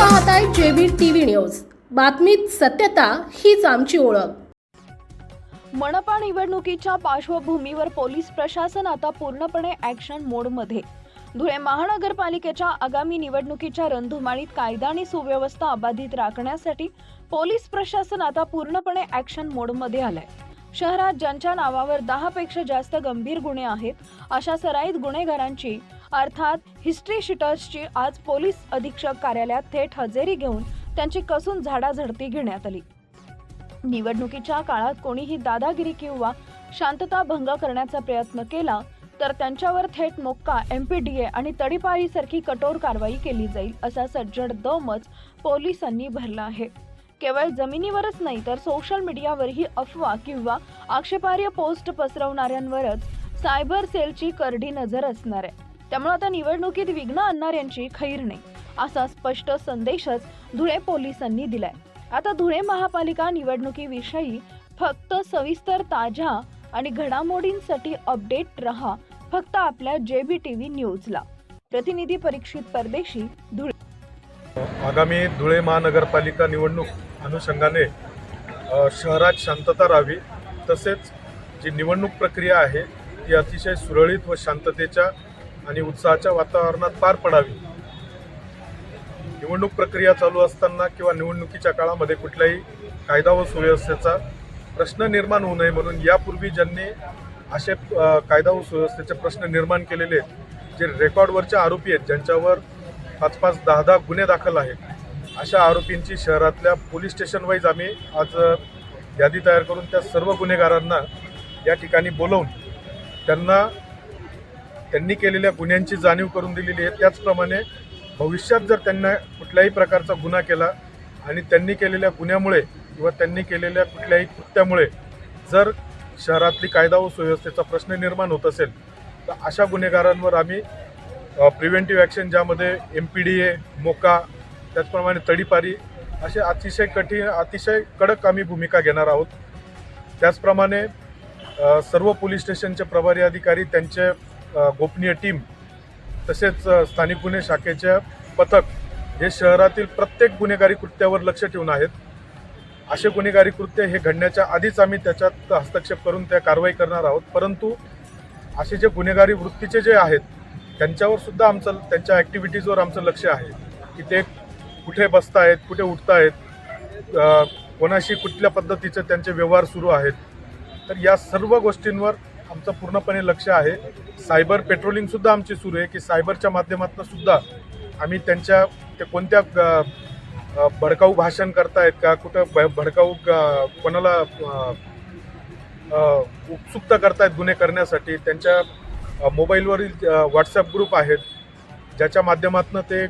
पाहताय JB TV news. बातमीत सत्यता हीच आमची ओळख. मनपा निवडणुकीच्या पार्श्वभूमीवर पोलीस प्रशासन आता पूर्णपणे ॲक्शन मोडमध्ये धुळे महानगरपालिकेच्या आगामी निवडणुकीच्या रणधुमाळीत कायदा आणि सुव्यवस्था अबाधित राखण्यासाठी पोलीस प्रशासन आता पूर्णपणे ॲक्शन मोडमध्ये आलंय. शहरात ज्यांच्या नावावर दहापेक्षा जास्त गंभीर गुन्हे आहेत अशा सराईत गुन्हेगारांची अर्थात हिस्ट्री शिटर्सची आज पोलीस अधीक्षक कार्यालयात थेट हजेरी घेऊन त्यांची कसून झाडाझडती घेण्यात आली. निवडणुकीच्या काळात कोणीही दादागिरी किंवा शांतता भंग करण्याचा प्रयत्न केला तर त्यांच्यावर थेट MCOCA M P D A आणि तडीपारीसारखी कठोर कारवाई केली जाईल असा सज्जड दमच पोलिसांनी भरला आहे. केवळ जमिनीवरच नाही तर सोशल मीडियावरही अफवा किंवा आक्षेपार्ह पोस्ट पसरवणाऱ्यांवरच सायबर सेलची करडी नजर असणार आहे. त्यामुळे आता निवडणुकीत विघ्न आणणाऱ्यांची खैर नाही असा स्पष्ट संदेशच धुळे पोलिसांनी दिलाय. आता धुळे महापालिका निवडणुकीविषयी फक्त सविस्तर ताज्या आणि घडामोडींसाठी अपडेट रहा फक्त आपल्या जेबी टीव्ही न्यूजला. प्रतिनिधी परीक्षित परदेशी धुळे. आगामी धुळे महानगरपालिका निवडणूक अनुषंगाने शहरात शांतता राहावी तसेच जी निवडणूक प्रक्रिया आहे ती अतिशय सुरळीत व शांततेच्या आणि उत्साहाच्या वातावरणात पार पडावी. निवडणूक प्रक्रिया चालू असताना किंवा निवडणुकीच्या काळामध्ये कुठल्याही कायदा व सुव्यवस्थेचा प्रश्न निर्माण होऊ नये म्हणून यापूर्वी ज्यांनी असे कायदा व सुव्यवस्थेचे प्रश्न निर्माण केलेले आहेत, जे रेकॉर्डवरचे आरोपी आहेत ज्यांच्यावर पाच पाच दहा दहा गुन्हे दाखल आहेत अशा आरोपींची शहरातल्या पोलीस स्टेशन वाईज आम्ही आज यादी तयार करून त्या सर्व गुन्हेगारांना या ठिकाणी बोलवून त्यांना त्यांनी केलेल्या गुन्ह्यांची जाणीव करून दिलेली आहे. त्याचप्रमाणे भविष्यात जर त्यांना कुठल्याही प्रकारचा गुन्हा केला आणि त्यांनी केलेल्या गुन्ह्यामुळे किंवा त्यांनी केलेल्या कुठल्याही कृत्यामुळे जर शहरातली कायदा व सुव्यवस्थेचा प्रश्न निर्माण होत असेल तर अशा गुन्हेगारांवर आम्ही प्रिव्हेंटिव्ह ॲक्शन ज्यामध्ये M P D A MCOCA त्याचप्रमाणे तडीपारी असे अतिशय कठीण अतिशय कडक आम्ही भूमिका घेणार आहोत. त्याचप्रमाणे सर्व पोलीस स्टेशनचे प्रभारी अधिकारी त्यांचे गोपनीय टीम तसेच स्थानिक गुन्हे शाखेच्या पथक हे शहरातील प्रत्येक गुन्हेगारी कृत्यावर लक्ष ठेवून आहेत. असे गुन्हेगारी कृत्य हे घडण्याच्या आधीच आम्ही त्याच्यात हस्तक्षेप करून त्या कारवाई करणार आहोत. परंतु असे जे गुन्हेगारी वृत्तीचे जे आहेत त्यांच्यावर सुद्धा आमचं त्यांच्या ॲक्टिव्हिटीजवर आमचं लक्ष आहे. की ते कुठे बसतायत कुठे उठतायत कोणाशी कुठल्या पद्धतीचे त्यांचे व्यवहार सुरू आहेत. तर या सर्व गोष्टींवर आमचं पूर्णपणे लक्ष आहे. सायबर पेट्रोलिंगसुद्धा आमची सुरू आहे की सायबरच्या माध्यमातून सुद्धा आम्ही त्यांच्या ते कोणत्या भडकाऊ भाषण करतायत का कुठं भ भडकाऊ कोणाला अ, उत्सुकता करतायत गुन्हे करण्यासाठी त्यांच्या मोबाईलवरील व्हॉट्सअप ग्रुप आहेत ज्याच्या माध्यमातून ते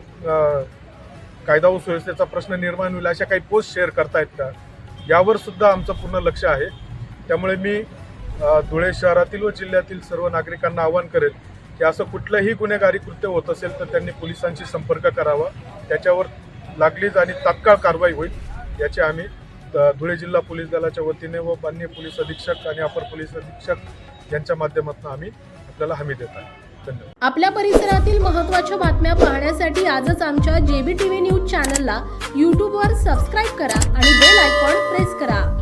कायदा व सुव्यवस्थेचा प्रश्न निर्माण होईल अशा काही पोस्ट शेअर करतायत का यावर सुद्धा आमचं पूर्ण लक्ष आहे. त्यामुळे मी धुळे शहरातील व जिल्ह्यातील सर्व नागरिकांना आवाहन करेल की असं कुठलंही गुन्हेगारी कृत्य होत असेल तर त्यांनी पोलिसांशी संपर्क करावा. त्याच्यावर लागलीच आणि तात्काळ कारवाई होईल याची आम्ही धुळे जिल्हा पोलीस दलाच्या वतीने व मान्य पोलीस अधीक्षक आणि अपर पोलीस अधीक्षक यांच्या माध्यमातून आम्ही आपल्याला हमी देत आहे. धन्यवाद. आपल्या परिसरातील महत्त्वाच्या बातम्या पाहण्यासाठी आजच आमच्या जेबी टीव्ही न्यूज चॅनलला यूट्यूबवर सबस्क्राईब करा आणि बेल आयकॉन प्रेस करा.